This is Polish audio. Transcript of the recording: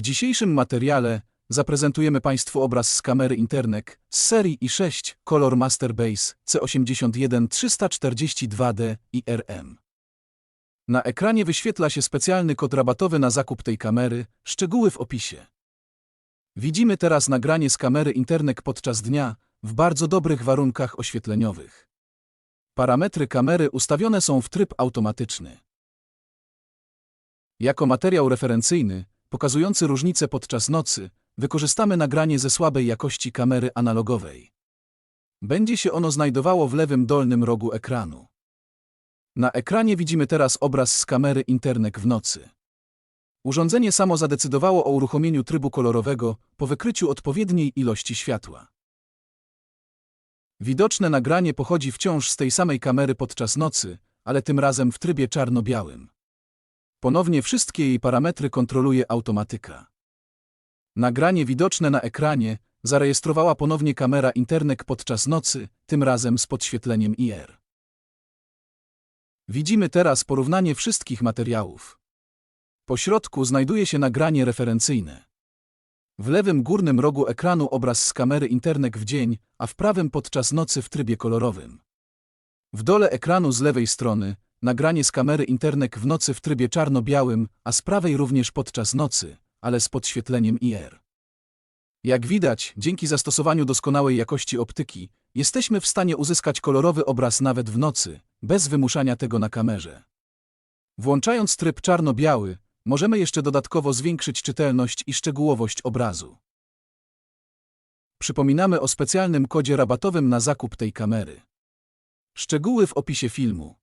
dzisiejszym materiale zaprezentujemy Państwu obraz z kamery Internek z serii i6 Color Master Base C81 342D i RM. Na ekranie wyświetla się specjalny kod rabatowy na zakup tej kamery, szczegóły w opisie. Widzimy teraz nagranie z kamery Internek podczas dnia w bardzo dobrych warunkach oświetleniowych. Parametry kamery ustawione są w tryb automatyczny. Jako materiał referencyjny, pokazujący różnice podczas nocy, wykorzystamy nagranie ze słabej jakości kamery analogowej. Będzie się ono znajdowało w lewym dolnym rogu ekranu. Na ekranie widzimy teraz obraz z kamery Internek w nocy. Urządzenie samo zadecydowało o uruchomieniu trybu kolorowego po wykryciu odpowiedniej ilości światła. Widoczne nagranie pochodzi wciąż z tej samej kamery podczas nocy, ale tym razem w trybie czarno-białym. Ponownie wszystkie jej parametry kontroluje automatyka. Nagranie widoczne na ekranie zarejestrowała ponownie kamera Internek podczas nocy, tym razem z podświetleniem IR. Widzimy teraz porównanie wszystkich materiałów. Po środku znajduje się nagranie referencyjne. W lewym górnym rogu ekranu obraz z kamery Internek w dzień, a w prawym podczas nocy w trybie kolorowym. W dole ekranu z lewej strony nagranie z kamery Internek w nocy w trybie czarno-białym, a z prawej również podczas nocy, ale z podświetleniem IR. Jak widać, dzięki zastosowaniu doskonałej jakości optyki, jesteśmy w stanie uzyskać kolorowy obraz nawet w nocy, bez wymuszania tego na kamerze. Włączając tryb czarno-biały, możemy jeszcze dodatkowo zwiększyć czytelność i szczegółowość obrazu. Przypominamy o specjalnym kodzie rabatowym na zakup tej kamery. Szczegóły w opisie filmu.